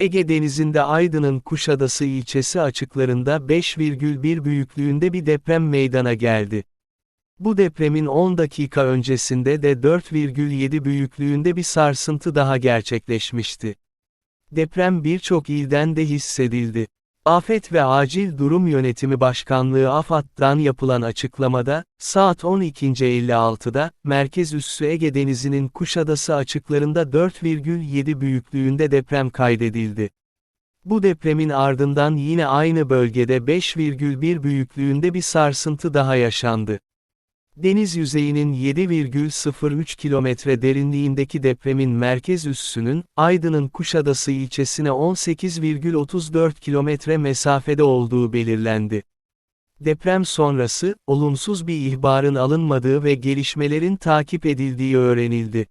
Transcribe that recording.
Ege Denizi'nde Aydın'ın Kuşadası ilçesi açıklarında 5,1 büyüklüğünde bir deprem meydana geldi. Bu depremin 10 dakika öncesinde de 4,7 büyüklüğünde bir sarsıntı daha gerçekleşmişti. Deprem birçok ilden de hissedildi. Afet ve Acil Durum Yönetimi Başkanlığı AFAD'dan yapılan açıklamada, saat 12.56'da, merkez üssü Ege Denizi'nin Kuşadası açıklarında 4,7 büyüklüğünde deprem kaydedildi. Bu depremin ardından yine aynı bölgede 5,1 büyüklüğünde bir sarsıntı daha yaşandı. Deniz yüzeyinin 7,03 kilometre derinliğindeki depremin merkez üssünün, Aydın'ın Kuşadası ilçesine 18,34 kilometre mesafede olduğu belirlendi. Deprem sonrası, olumsuz bir ihbarın alınmadığı ve gelişmelerin takip edildiği öğrenildi.